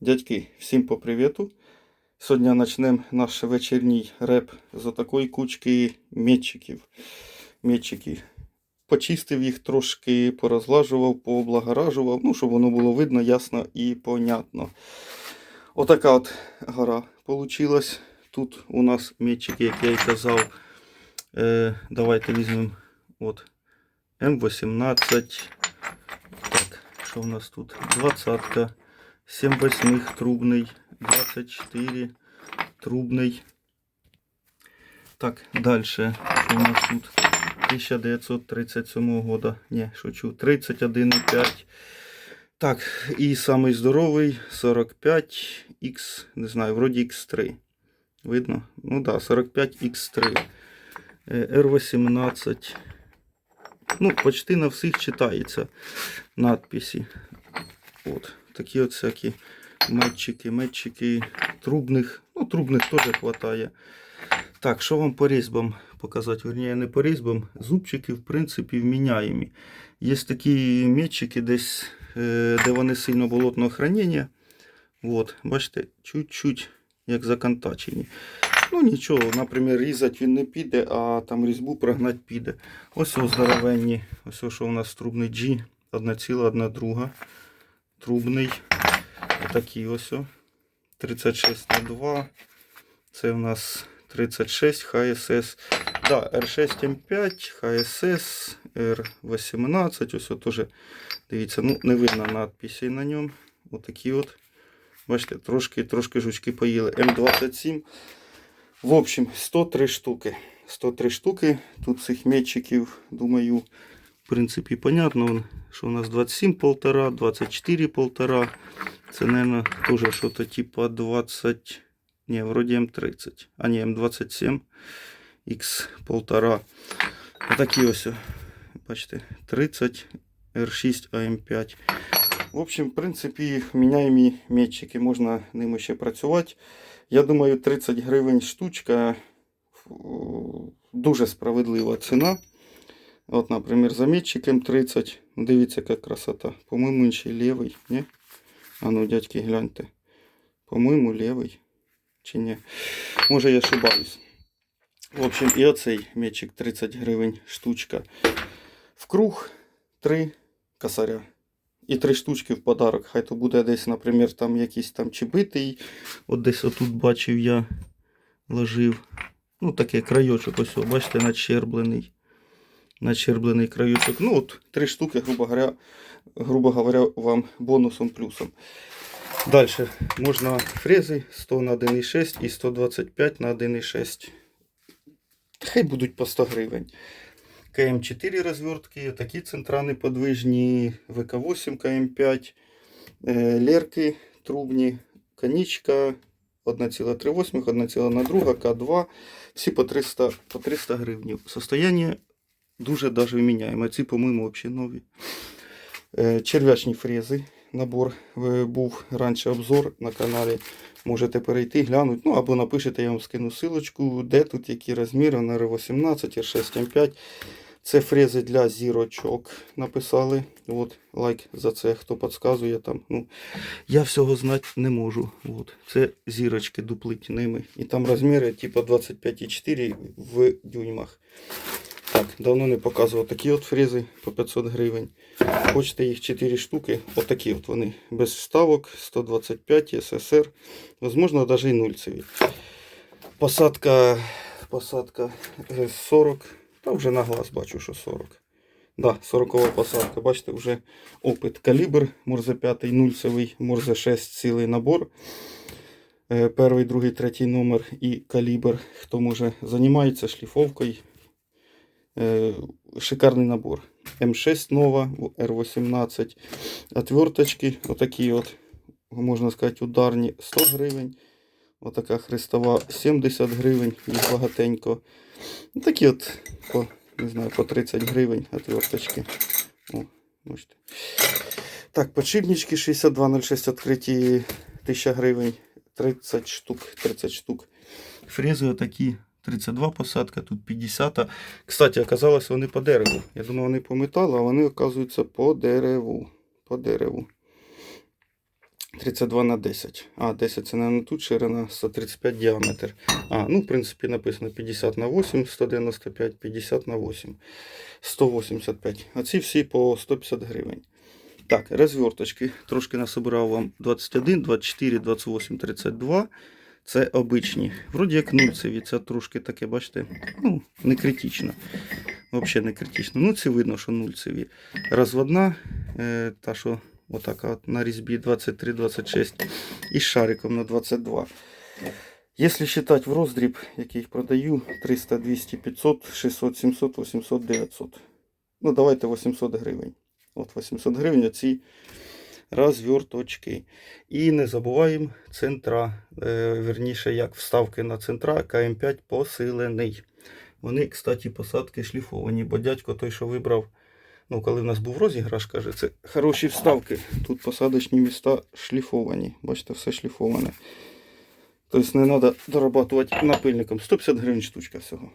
Дядьки, всім по привіту. Сьогодні почнемо наш вечірній реп з такої кучки метчиків. Метчики. Почистив їх трошки, порозлажував, пооблагоражував, ну, щоб воно було видно, ясно і понятно. Отака от гора получилась. Тут у нас метчики, як я і казав. Е, давайте візьмемо от М18. Так, що у нас тут? 20. 7 восьмих трубный, 24 трубный. Так, дальше. У нас тут? 1937 года. Не, шучу. 31,5. Так, і самий здоровий 45 X, не знаю, вроді X3. Видно? Ну да, 45 X3. R18. Ну, почти на всіх читається надписи. От, такі от всякі метчики, метчики трубних. Ну, трубних теж вистачає. Так, що вам по різьбам показати? Верніше, не по різьбам. Зубчики, в принципі, вміняємі. Є такі метчики десь, е, де вони сильно болотного хранення. От, бачите, чуть-чуть як законтачені. Ну нічого, наприклад, різати він не піде, а там різьбу прогнати піде. Ось ось здоровенні. Ось ось, що у нас трубний G. Одна ціла, одна друга. Трубний. Отакий ось. 36 на 2. Це у нас 36 ХСС. Да, R6 М5, ХСС, R18. Ось теж, дивіться, ну не видно надписей на ньому. Отакі от. Бачите, трошки, трошки жучки поїли. М27. В общем, 103 штуки. 103 штуки. Тут цих метчиків, думаю, в принципі, понятно, що у нас 27 полтора, 24. Це, наверное, тоже что-то типа 20, не, вроде М30, а не М27, X полтора. Отакі ось, бачите, 30, R6, AM5. В общем, в принципі, міняємі метчики, можна ними ще працювати. Я думаю, 30 гривень штучка дуже справедлива ціна. От, наприклад, за метчик М30. Дивіться, яка красота. По-моєму, інший лівий, ні? А ну, дядьки, гляньте. По-моєму, лівий. Чи ні? Може я ошибаюсь. В общем, і оцей мечик 30 гривень штучка. В круг 3 косаря. І 3 штучки в подарок. Хай то буде десь, наприклад, там якийсь там чебитий. От десь отут бачив я ложив. Ну, такий крайочок, ось, бачите, начерблений. Начерблений крайочок. Ну, от, три штуки, грубо говоря, грубо говоря, вам бонусом плюсом. Далі можна фрези 100 на 1,6 і 125 на 1,6. Хай будуть по 100 гривень. КМ4 розвертки, такі центральні подвижні, ВК8, КМ5, е, лерки трубні, конічка 1,38, 1,2, К2, всі по 300, по 300 гривень. Состояние дуже даже вміняємо. Ці, по-моєму, взагалі нові. Е, Черв'ячні фрези. Набор е, був раніше обзор на каналі. Можете перейти, глянути. Ну або напишете, я вам скину силочку, де тут які розміри на R18, R6, M5. Це фрези для зірочок написали. От, лайк за це, хто підказує там. Ну, я всього знати не можу. От. Це зірочки дуплить ними. І там розміри типу 25,4 в дюймах. Так, давно не показував такі от фрези по 500 гривень. Хочете їх 4 штуки, отакі от вони. Без вставок, 125 СССР. Возможно, навіть і нульцеві. Посадка, посадка е, 40. Та вже на глаз бачу, що 40. Да, 40 посадка. Бачите, вже опит калібр, Морзе 5 нульцевий, Морзе 6 цілий набор. Е, Перший, другий, третій номер і калібр. Хто може займається шліфовкою. Е, Шикарний набор. М6 нова, R18. Отверточки, отакі от, можна сказати, ударні 100 гривень. Отака хрестова 70 гривень, їх багатенько. Ну, Такі от по, не знаю, по 30 гривень отверточки. О, бачите. Так, подшипнички 6206 відкриті 1000 гривень. 30 штук, 30 штук. Фрези отакі 32 посадка, тут 50. Кстати, оказалось, вони по дереву. Я думав, вони по металу, а вони, оказуються, по дереву. По дереву. 32 на 10. А, 10 це, наверное, тут ширина 135 діаметр. А, ну, в принципі, написано 50 на 8, 195, 50 на 8, 185. А ці всі по 150 гривень. Так, розверточки. Трошки насобирав вам 21, 24, 28, 32. Це обичні. Вроді як нульцеві. Це трошки таке, бачите, ну, не критично. Взагалі не критично. Ну, це видно, що нульцеві. Розводна, е, та що отака от на різьбі 23-26 і шариком на 22. Якщо вважати в роздріб, який продаю, 300, 200, 500, 600, 700, 800, 900. Ну, давайте 800 гривень. От 800 гривень оці розверточки. І не забуваємо центра, е, верніше, як вставки на центра КМ5 посилений. Вони, кстати, посадки шліфовані, бо дядько той, що вибрав, ну, коли в нас був розіграш, каже, це хороші вставки. Тут посадочні міста шліфовані. Бачите, все шліфоване. Тобто не треба дорабатувати напильником. 150 гривень штучка всього.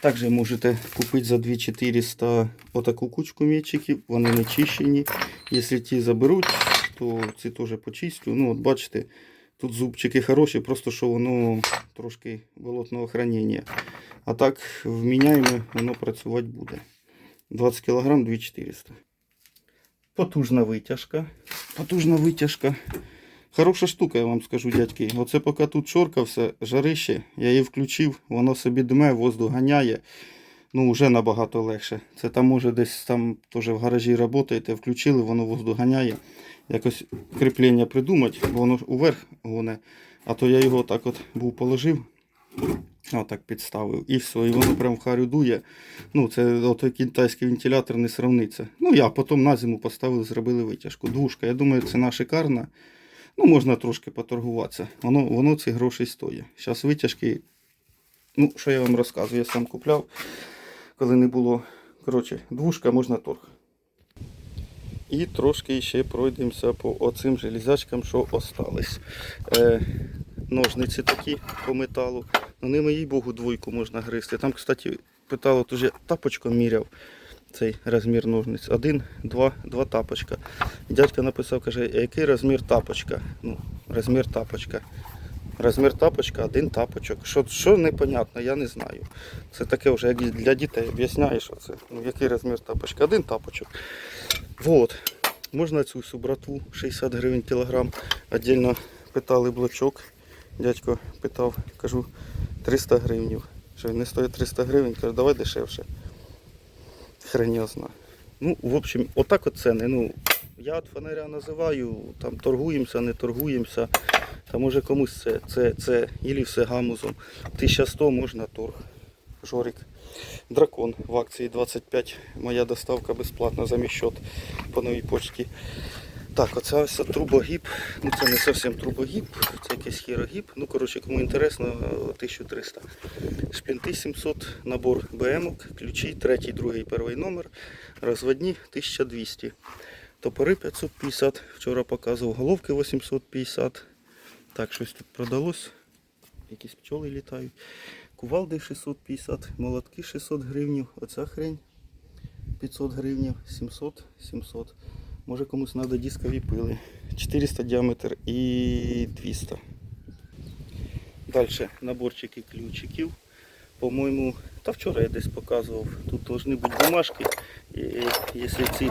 Також можете купити за 2400 отаку кучку м'ячиків. Вони не чищені. Якщо ті заберуть, то ці теж почистю. Ну, от бачите, тут зубчики хороші, просто що воно трошки болотного хранення. А так вміняємо, воно працювати буде. 20 кг 2400. Потужна витяжка. Потужна витяжка. Хороша штука, я вам скажу, дядьки. Оце поки тут чоркався, жарище, я її включив, воно собі дме, воздух ганяє. Ну, вже набагато легше. Це там може десь там теж в гаражі працюєте, включили, воно воздух ганяє. Якось кріплення придумати, бо воно уверх гоне. А то я його так от був положив, отак підставив, і все, і воно прям в харю дує. Ну, це отой китайський вентилятор не сравниться. Ну, я потім на зиму поставив, зробили витяжку. Двушка. Я думаю, ціна шикарна. Ну, можна трошки поторгуватися. Воно, воно ці гроші стоїть. Зараз витяжки. Ну, що я вам розказую, я сам купляв, коли не було. Коротше, двушка можна торг. І трошки ще пройдемося по оцим железячкам, що остались. Е, ножниці такі по металу. Ну, ними, їй Богу, двойку можна гризти. Там, кстати, питало, то вже тапочком міряв цей розмір ножниць. Один, два, два тапочка. Дядько написав, каже, який розмір тапочка? Ну, розмір тапочка. Розмір тапочка, один тапочок. Що, що непонятно, я не знаю. Це таке вже як для дітей об'ясняє, що це. Ну, який розмір тапочка? Один тапочок. Вот. Можна цю всю братву 60 гривень кілограм. Отдельно питали блочок. Дядько питав, кажу, 300 гривень. Що він не стоїть 300 гривень, кажу, давай дешевше. Хрен. Ну, в общем, отак от ціни. Ну, я от фонаря називаю, там торгуємося, не торгуємося. Та може комусь це, це, це, ілі все гамузом. 1100 можна торг. Жорик. Дракон в акції 25. Моя доставка безплатна за мій счет по новій почті. Так, оце ось трубогіб. Ну це не зовсім трубогіб, це якийсь хірогіб. Ну, коротше, кому інтересно, 1300. Шплінти 700, набор БМок, ключі, третій, другий, перший номер. Розводні 1200. Топори 550. Вчора показував головки 850. Так, щось тут продалось. Якісь пчоли літають. Кувалди 650, молотки 600 гривень. Оця хрень 500 гривень, 700, 700. Може комусь треба дискові пили. 400 діаметр і 200. Далі наборчики ключиків. По-моєму, та вчора я десь показував. Тут повинні бути бумажки. Якщо ці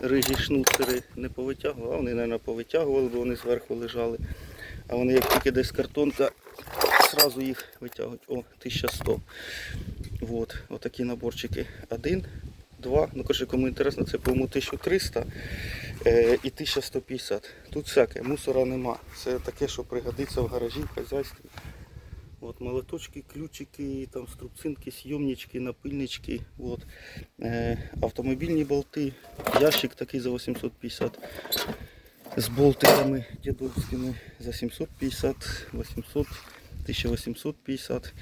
рижі шнуцери не повитягували, а вони, мабуть, повитягували, бо вони зверху лежали. А вони як тільки десь картонка, зразу їх витягують. О, 1100. Вот, отакі наборчики. Один, два. Ну, коротше, кому інтересно, це по-моєму 1300 е, і 1150. Тут всяке, мусора нема. Це таке, що пригодиться в гаражі, в хазяйстві. От молоточки, ключики, там струбцинки, сйомнички, напильнички. От. Е, автомобільні болти, ящик такий за 850 з болтиками дідовськими за 750, 800, 1850.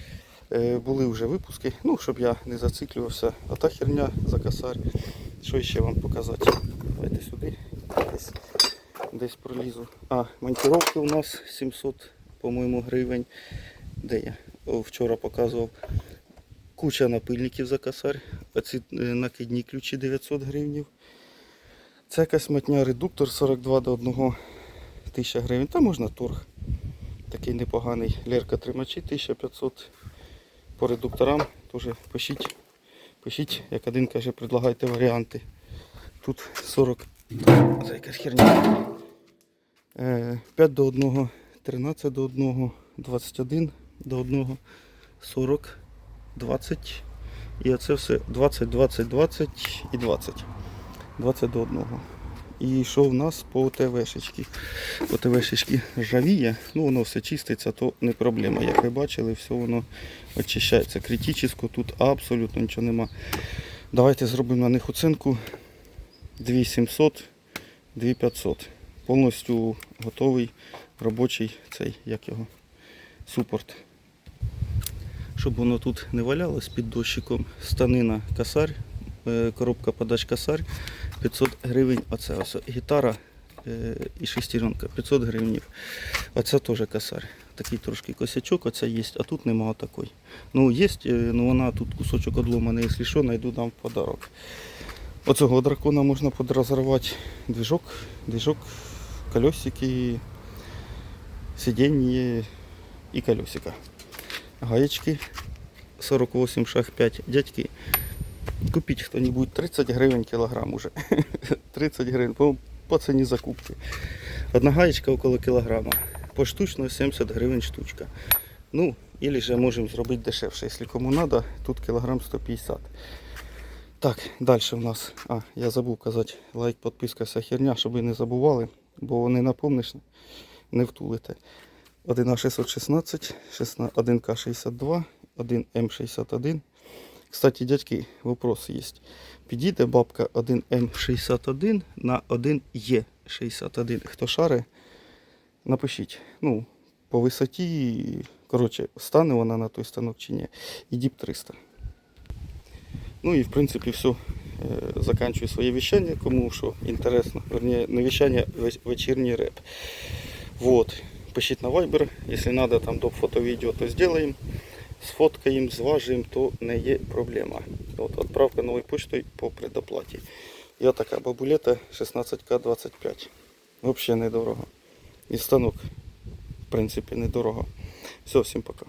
Е, були вже випуски, ну, щоб я не зациклювався. А та херня за косарь. Що ще вам показати? Давайте сюди. Десь, десь пролізу. А, монтировки у нас 700, по-моєму, гривень. Де я? Вчора показував. Куча напильників за косарь. Оці е, накидні ключі 900 гривень. Це якась матня редуктор 42 до 1 тисяча гривень. Та можна торг. Такий непоганий. Лерка тримачі 1500. По редукторам теж пишіть. Пишіть, як один каже, предлагайте варіанти. Тут 40. Це якась херня. Е, 5 до 1, 13 до 1, 21 до 1, 40, 20. І оце все 20, 20, 20 і 20. 20 до 1. І що в нас по ОТВшечки? ОТВшечки ржавіє, ну воно все чиститься, то не проблема. Як ви бачили, все воно очищається. Критично тут абсолютно нічого нема. Давайте зробимо на них оцінку 2700, 2500. Повністю готовий робочий цей, як його, супорт. Щоб воно тут не валялось під дощиком, станина касарь, е, коробка подач касарь, 500 гривень. Оце ось гітара е, і шестеренка, 500 гривень. Оце теж касарь. Такий трошки косячок, оце є, а тут нема такої. Ну, є, ну вона тут кусочок одломаний, якщо що, знайду дам в подарок. Оцього дракона можна подрозорвати движок, движок, колесики, сидіння і колесика. Гаєчки 48 шаг 5. Дядьки, купіть хто-небудь 30 гривень кілограм уже. 30 гривень по, по ціні закупки. Одна гаєчка около кілограма. Поштучно 70 гривень штучка. Ну, или же можемо зробити дешевше, якщо кому треба, тут кілограм 150. Так, далі в нас. А, я забув казати, лайк, підписка, вся херня, щоб ви не забували, бо не напомниш, не втулите. 1А616, 1К62, 1М61. Кстати, дядьки, вопрос є. Підійде бабка 1М61 на 1Е61. Хто шари, напишіть. Ну, по висоті, коротше, стане вона на той станок чи ні. І діп 300. Ну і в принципі все. Заканчую своє вещання, кому що інтересно. Верні, не вещання, ве- вечірній реп. Вот. Пишіть на Viber, якщо треба там до фото-відео, то зробимо. Сфоткаємо, зважуємо, то не є проблема. От, відправка новою почтою по предоплаті. Я така бабулета 16К25. Взагалі недорого. І станок, в принципі, недорого. Все, всім пока.